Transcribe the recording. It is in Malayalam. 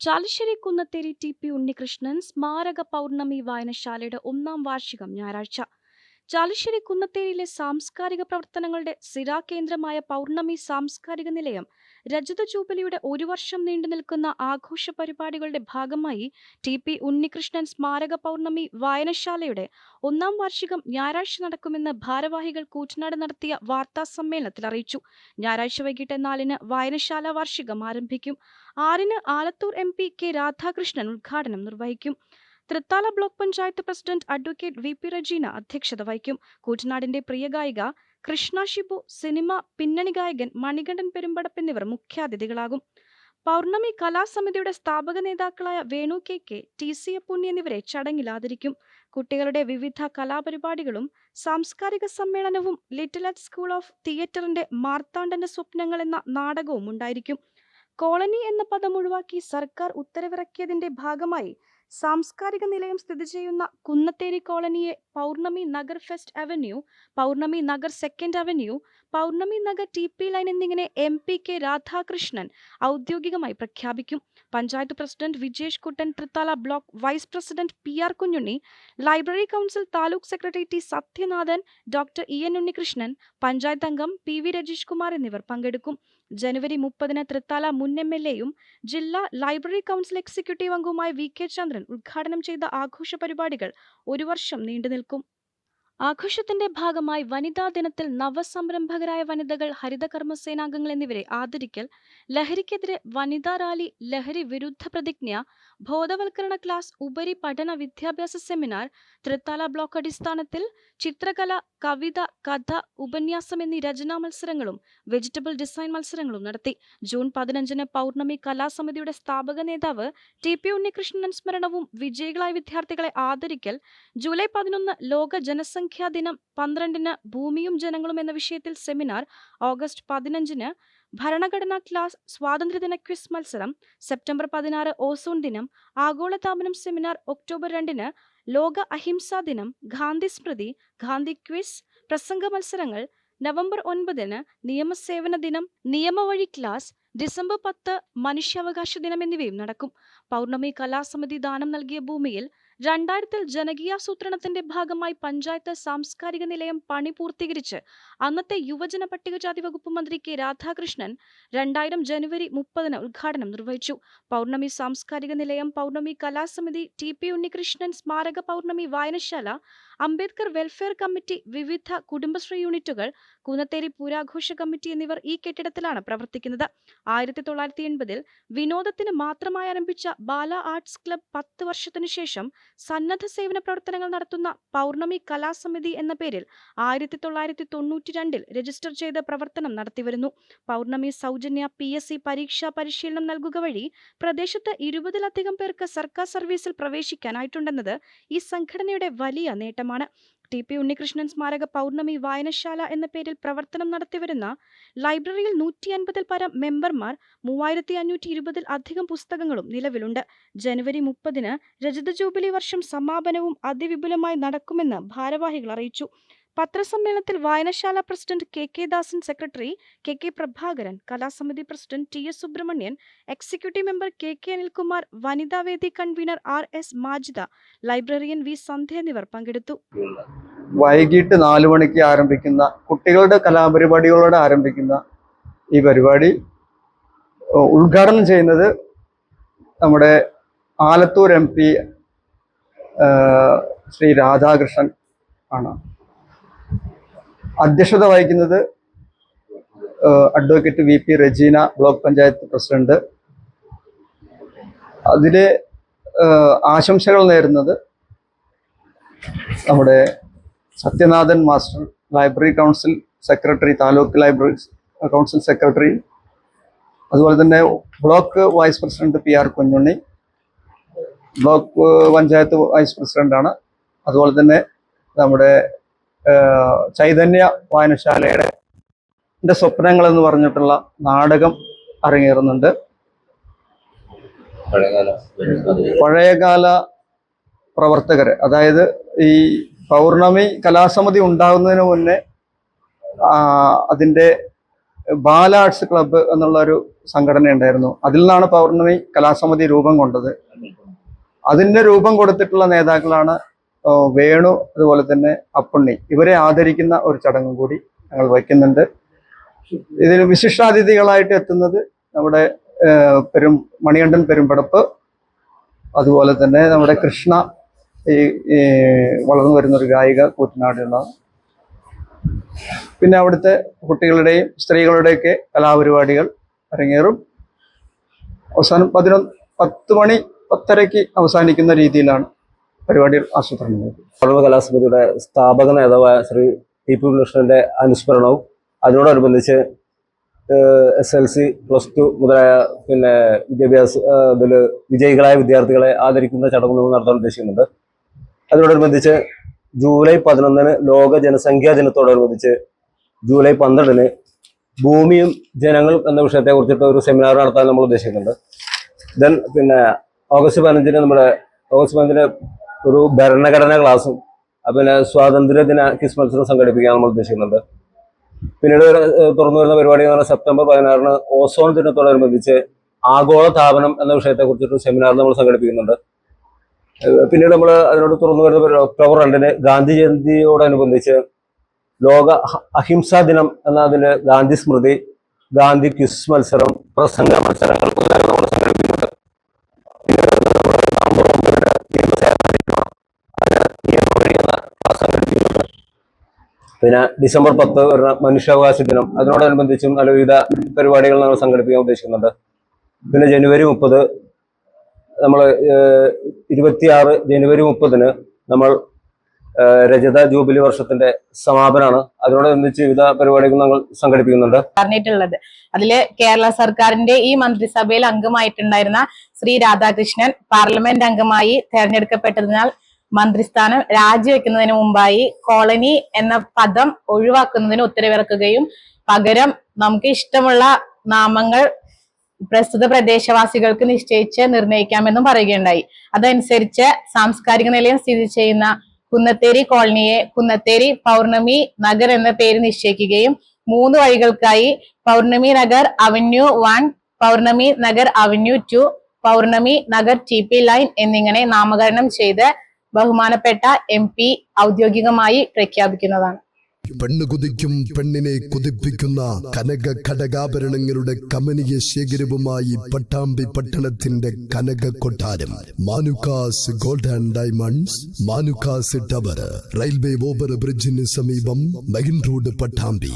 ചാലിശ്ശേരി കുന്നത്തേരി ടി പി ഉണ്ണികൃഷ്ണൻ സ്മാരക പൗർണമി വായനശാലയുടെ ഒന്നാം വാർഷികം ഞായറാഴ്ച. ചാലിശ്ശേരി കുന്നത്തേരിയിലെ സാംസ്കാരിക പ്രവർത്തനങ്ങളുടെ സിരാകേന്ദ്രമായ പൗർണമി സാംസ്കാരിക നിലയം രജത ജൂബിലിയുടെ ഒരു വർഷം നീണ്ടു നിൽക്കുന്ന ആഘോഷ പരിപാടികളുടെ ഭാഗമായി ടി പി ഉണ്ണികൃഷ്ണൻ സ്മാരക പൗർണമി വായനശാലയുടെ ഒന്നാം വാർഷികം ഞായറാഴ്ച നടക്കുമെന്ന് ഭാരവാഹികൾ കൂറ്റനാട് നടത്തിയ വാർത്താ സമ്മേളനത്തിൽ അറിയിച്ചു. ഞായറാഴ്ച വൈകിട്ട് നാലിന് വായനശാല വാർഷികം ആരംഭിക്കും. ആറിന് Alathur M P K Radhakrishnan ഉദ്ഘാടനം നിർവഹിക്കും. Thrithala block panchayat president advocate V P Rejeena അധ്യക്ഷത വഹിക്കും. കൂറ്റനാടിന്റെ പ്രിയ ഗായിക കൃഷ്ണ ഷിബു സിനിമ പിന്നണി ഗായകൻ മണികണ്ഠൻ പെരുമ്പടപ്പ് എന്നിവർ മുഖ്യാതിഥികളാകും. പൗർണമി കലാസമിതിയുടെ സ്ഥാപക നേതാക്കളായ Venu K K T C Punya എന്നിവരെ ചടങ്ങിൽ ആദരിക്കും. കുട്ടികളുടെ വിവിധ കലാപരിപാടികളും സാംസ്കാരിക സമ്മേളനവും ലിറ്റിൽ അറ്റ് സ്കൂൾ ഓഫ് തിയേറ്ററിന്റെ മാർത്താണ്ഡന്റെ സ്വപ്നങ്ങൾ എന്ന നാടകവും ഉണ്ടായിരിക്കും. കോളനി എന്ന പദം ഒഴിവാക്കി സർക്കാർ ഉത്തരവിറക്കിയതിന്റെ ഭാഗമായി സാംസ്കാരിക നിലയം സ്ഥിതി ചെയ്യുന്ന Kunnatheri കോളനിയെ Pournami Nagar first avenue Pournami Nagar second avenue Pournami Nagar T P line എന്നിങ്ങനെ എം പി കെ രാധാകൃഷ്ണൻ ഔദ്യോഗികമായി പ്രഖ്യാപിക്കും. Panchayat president Vijesh Kuttan Thrithala block vice president P R Kunhunni library council taluk secretary T Sathyanathan doctor E N Unnikrishnan panchayat അംഗം പി വി രജീഷ് കുമാർ എന്നിവർ പങ്കെടുക്കും. ജനുവരി മുപ്പതിന് തൃത്താല മുൻ എം എൽ എയും ജില്ലാ ലൈബ്രറി കൗൺസിൽ എക്സിക്യൂട്ടീവ് അംഗവുമായ വി കെ ചന്ദ്രൻ ഉദ്ഘാടനം ചെയ്ത ആഘോഷ പരിപാടികൾ ഒരു വർഷം നീണ്ടുനിൽക്കും. ആഘോഷത്തിന്റെ ഭാഗമായി വനിതാ ദിനത്തിൽ നവസംരംഭകരായ വനിതകൾ ഹരിതകർമ്മ സേനാംഗങ്ങൾ എന്നിവരെ ആദരിക്കൽ ലഹരിക്കെതിരെ വനിതാ റാലി ലഹരി വിരുദ്ധ പ്രതിജ്ഞ ബോധവൽക്കരണ ക്ലാസ് ഉപരി പഠന വിദ്യാഭ്യാസ സെമിനാർ തൃത്താല ബ്ലോക്ക് അടിസ്ഥാനത്തിൽ ചിത്രകല കവിത കഥ ഉപന്യാസം എന്നീ രചനാ മത്സരങ്ങളും വെജിറ്റബിൾ ഡിസൈൻ മത്സരങ്ങളും നടത്തി. ജൂൺ പതിനഞ്ചിന് പൗർണമി കലാസമിതിയുടെ സ്ഥാപക നേതാവ് ടി പി ഉണ്ണികൃഷ്ണൻ സ്മരണവും വിജയികളായ വിദ്യാർത്ഥികളെ ആദരിക്കൽ ജൂലൈ പതിനൊന്ന് ലോക ജനസംഖ്യാ ദിനം പന്ത്രണ്ടിന് ഭൂമിയും ജനങ്ങളും എന്ന വിഷയത്തിൽ സെമിനാർ ഓഗസ്റ്റ് പതിനഞ്ചിന് ഭരണഘടനാ ക്ലാസ് സ്വാതന്ത്ര്യദിന ക്വിസ് മത്സരം സെപ്റ്റംബർ പതിനാറ് ഓസോൺ ദിനം ആഗോളതാപനം സെമിനാർ ഒക്ടോബർ രണ്ടിന് ലോക അഹിംസാ ദിനം ഗാന്ധി സ്മൃതി ഗാന്ധി ക്വിസ് പ്രസംഗ മത്സരങ്ങൾ നവംബർ ഒൻപതിന് നിയമസേവന ദിനം നിയമവഴി ക്ലാസ് ഡിസംബർ പത്ത് മനുഷ്യാവകാശ ദിനം എന്നിവയും നടക്കും. പൗർണമി കലാസമിതി ദാനം നൽകിയ ഭൂമിയിൽ രണ്ടായിരത്തിൽ ജനകീയാസൂത്രണത്തിന്റെ ഭാഗമായി പഞ്ചായത്ത് സാംസ്കാരിക നിലയം പണി പൂർത്തീകരിച്ച് അന്നത്തെ യുവജന പട്ടികജാതി വകുപ്പ് മന്ത്രി കെ രാധാകൃഷ്ണൻ രണ്ടായിരം ജനുവരി മുപ്പതിന് ഉദ്ഘാടനം നിർവഹിച്ചു. പൗർണമി സാംസ്കാരിക നിലയം പൗർണമി കലാസമിതി ടി പി ഉണ്ണികൃഷ്ണൻ സ്മാരക പൗർണമി വായനശാല അംബേദ്കർ വെൽഫെയർ കമ്മിറ്റി വിവിധ കുടുംബശ്രീ യൂണിറ്റുകൾ കൂന്നത്തേരി പൂരാഘോഷ കമ്മിറ്റി എന്നിവർ ഈ കെട്ടിടത്തിലാണ് പ്രവർത്തിക്കുന്നത്. ആയിരത്തി തൊള്ളായിരത്തി എൺപതിൽ വിനോദത്തിന് മാത്രമായി ആരംഭിച്ച ബാല ആർട്സ് ക്ലബ് പത്ത് വർഷത്തിനു ശേഷം സന്നദ്ധ സേവന പ്രവർത്തനങ്ങൾ നടത്തുന്ന പൗർണമി കലാസമിതി എന്ന പേരിൽ ആയിരത്തി തൊള്ളായിരത്തി തൊണ്ണൂറ്റി രണ്ടിൽ രജിസ്റ്റർ ചെയ്ത് പ്രവർത്തനം നടത്തിവരുന്നു. പൗർണമി സൗജന്യ പി എസ് സി പരീക്ഷാ പരിശീലനം നൽകുക വഴി പ്രദേശത്ത് ഇരുപതിലധികം പേർക്ക് സർക്കാർ സർവീസിൽ പ്രവേശിക്കാനായിട്ടുണ്ടെന്നത് ഈ സംഘടനയുടെ വലിയ നേട്ടമാണ്. ടി പി ഉണ്ണികൃഷ്ണൻ സ്മാരക പൗർണമി വായനശാല എന്ന പേരിൽ പ്രവർത്തനം നടത്തിവരുന്ന ലൈബ്രറിയിൽ നൂറ്റി അൻപതിൽ പരം മെമ്പർമാർ മൂവായിരത്തി അഞ്ഞൂറ്റി ഇരുപതിൽ അധികം പുസ്തകങ്ങളും നിലവിലുണ്ട്. ജനുവരി മുപ്പതിന് രജത ജൂബിലി വർഷം സമാപനവും അതിവിപുലമായി നടക്കുമെന്ന് ഭാരവാഹികൾ അറിയിച്ചു. പത്രസമ്മേളനത്തിൽ വായനശാല president K K Dasan secretary K K Prabhakaran കലാസമിതി president T S Subrahmanyan executive member K K Anilkumar വനിതാവേദി convener R S Majida librarian V Sandhya എന്നിവർ പങ്കെടുത്തു. വൈകിട്ട് നാലു മണിക്ക് ആരംഭിക്കുന്ന കുട്ടികളുടെ കലാപരിപാടികളോടെ ആരംഭിക്കുന്ന ഈ പരിപാടി ഉദ്ഘാടനം ചെയ്യുന്നത് നമ്മുടെ ആലത്തൂർ എം പി ശ്രീ രാധാകൃഷ്ണൻ ആണ്. അധ്യക്ഷത വഹിക്കുന്നത് advocate V P Rejeena block panchayat president. അതിലെ ആശംസകൾ നേരുന്നത് നമ്മുടെ Sathyanathan master library council secretary taluk library council secretary അതുപോലെ തന്നെ block vice president P R Kunhunni block panchayat vice പ്രസിഡന്റാണ്. അതുപോലെ തന്നെ നമ്മുടെ ചൈതന്യ വായനശാലയുടെ എന്റെ സ്വപ്നങ്ങൾ എന്ന് പറഞ്ഞിട്ടുള്ള നാടകം അരങ്ങേറുന്നുണ്ട്. പഴയകാല പ്രവർത്തകരെ അതായത് ഈ പൗർണമി കലാസമിതി ഉണ്ടാകുന്നതിന് മുന്നേ അതിന്റെ ബാല ആർട്സ് ക്ലബ്ബ് എന്നുള്ള ഒരു സംഘടന ഉണ്ടായിരുന്നു അതിൽ നിന്നാണ് പൗർണമി കലാസമിതി രൂപം കൊണ്ടത്. അതിന്റെ രൂപം കൊടുത്തിട്ടുള്ള നേതാക്കളാണ് വേണു അതുപോലെ തന്നെ അപ്പുണ്ണി ഇവരെ ആദരിക്കുന്ന ഒരു ചടങ്ങും കൂടി ഞങ്ങൾ വയ്ക്കുന്നുണ്ട്. ഇതിൽ വിശിഷ്ടാതിഥികളായിട്ട് എത്തുന്നത് നമ്മുടെ പെരും മണികണ്ഠൻ പെരുമ്പടപ്പ് അതുപോലെ തന്നെ നമ്മുടെ കൃഷ്ണ ഈ വളർന്നു വരുന്ന ഒരു ഗായിക കൂറ്റനാടുള്ള പിന്നെ അവിടുത്തെ കുട്ടികളുടെയും സ്ത്രീകളുടെയൊക്കെ കലാപരിപാടികൾ അരങ്ങേറും. അവസാനം പതിനൊന്ന് പത്ത് മണി പത്തരയ്ക്ക് അവസാനിക്കുന്ന രീതിയിലാണ് പരിപാടികൾ ആസൂത്രണം ചെയ്തത് പൗർണമി കലാസമിതിയുടെ സ്ഥാപക നേതാവായ ശ്രീ ടി പി കൃഷ്ണന്റെ അനുസ്മരണവും അതിനോടനുബന്ധിച്ച് S L C plus two മുതലായ പിന്നെ വിദ്യാഭ്യാസ ഇതിൽ വിജയികളായ വിദ്യാർത്ഥികളെ ആദരിക്കുന്ന ചടങ്ങ് നടത്താൻ ഉദ്ദേശിക്കുന്നുണ്ട്. അതിനോടനുബന്ധിച്ച് ജൂലൈ പതിനൊന്നിന് ലോക ജനസംഖ്യാ ദിനത്തോടനുബന്ധിച്ച് ജൂലൈ പന്ത്രണ്ടിന് ഭൂമിയും ജനങ്ങൾ എന്ന വിഷയത്തെ കുറിച്ചിട്ട് ഒരു സെമിനാർ നടത്താൻ നമ്മൾ ഉദ്ദേശിക്കുന്നുണ്ട്. ദെൻ പിന്നെ ഓഗസ്റ്റ് പതിനഞ്ചിന് നമ്മുടെ ഓഗസ്റ്റ് പതിനഞ്ചിന് ഒരു ഭരണഘടനാ ക്ലാസ്സും പിന്നെ സ്വാതന്ത്ര്യ ദിന കിസ് മത്സരം സംഘടിപ്പിക്കാൻ നമ്മൾ ഉദ്ദേശിക്കുന്നുണ്ട്. പിന്നീട് തുറന്നു വരുന്ന പരിപാടി എന്ന് പറഞ്ഞാൽ സെപ്റ്റംബർ പതിനാറിന് ഓസോൺ ദിനത്തോടനുബന്ധിച്ച് ആഗോള താപനം എന്ന വിഷയത്തെ കുറിച്ചിട്ട് സെമിനാർ നമ്മൾ സംഘടിപ്പിക്കുന്നുണ്ട്. പിന്നീട് നമ്മൾ അതിനോട് തുറന്നു വരുന്ന ഒക്ടോബർ രണ്ടിന് ഗാന്ധി ജയന്തിയോടനുബന്ധിച്ച് ലോക അഹിംസാ ദിനം എന്ന അതിൽ ഗാന്ധി സ്മൃതി ഗാന്ധി ക്വിസ് മത്സരം പ്രസംഗ മത്സരങ്ങൾ മുതലായവ നമ്മൾ സംഘടിപ്പിക്കുന്നുണ്ട് പിന്നീട് നമ്മൾ നവംബർ ഒമ്പതിന് നിയമസേവന ദിനം അതിന് നിയമവഴി എന്ന ക്ലാസ് സംഘടിപ്പിക്കുന്നുണ്ട് പിന്നെ ഡിസംബർ പത്ത് വരുന്ന മനുഷ്യാവകാശ ദിനം. അതിനോടനുബന്ധിച്ചും നല്ല വിവിധ പരിപാടികൾ നമ്മൾ സംഘടിപ്പിക്കാൻ ഉദ്ദേശിക്കുന്നുണ്ട്. പിന്നെ ജനുവരി മുപ്പത് നമ്മൾ ഇരുപത്തിയാറ് ജനുവരി മുപ്പതിന് നമ്മൾ രജത ജൂബിലി വർഷത്തിന്റെ സമാപനമാണ് അതിനോടനുബന്ധിച്ച് വിവിധ പരിപാടികൾ നമ്മൾ സംഘടിപ്പിക്കുന്നുണ്ട്. പറഞ്ഞിട്ടുള്ളത്. അതിൽ കേരള സർക്കാരിന്റെ ഈ മന്ത്രിസഭയിൽ അംഗമായിട്ടുണ്ടായിരുന്ന ശ്രീ രാധാകൃഷ്ണൻ പാർലമെന്റ് അംഗമായി തെരഞ്ഞെടുക്കപ്പെട്ടതിനാൽ മന്ത്രിസ്ഥാനം രാജിവെക്കുന്നതിന് മുമ്പായി കോളനി എന്ന പദം ഒഴിവാക്കുന്നതിന് ഉത്തരവിറക്കുകയും പകരം നമുക്ക് ഇഷ്ടമുള്ള നാമങ്ങൾ പ്രസ്തുത പ്രദേശവാസികൾക്ക് നിശ്ചയിച്ച് നിർണയിക്കാമെന്നും പറയുകയുണ്ടായി. അതനുസരിച്ച് സാംസ്കാരിക നിലയം സ്ഥിതി ചെയ്യുന്ന കുന്നത്തേരി കോളനിയെ കുന്നത്തേരി പൗർണമി നഗർ എന്ന പേര് നിശ്ചയിക്കുകയും മൂന്ന് വഴികൾക്കായി Pournami Nagar avenue one Pournami Nagar avenue two Pournami Nagar T P line എന്നിങ്ങനെ നാമകരണം ചെയ്ത് ബഹുമാനപ്പെട്ട എം പി ഔദ്യോഗികമായി പ്രഖ്യാപിക്കുന്നതാണ്. പെണ്ണ് കുതിക്കും പെണ്ണിനെ കുതിപ്പിക്കുന്ന കനക ഘടകാഭരണങ്ങളുടെ കമനീയ ശേഖരവുമായി പട്ടാമ്പി പട്ടണത്തിന്റെ കനക കൊട്ടാരം. Manukkas gold and diamonds Manukkas tower railway over ബ്രിഡ്ജിന് സമീപം മെയിൻ റോഡ് പട്ടാമ്പി.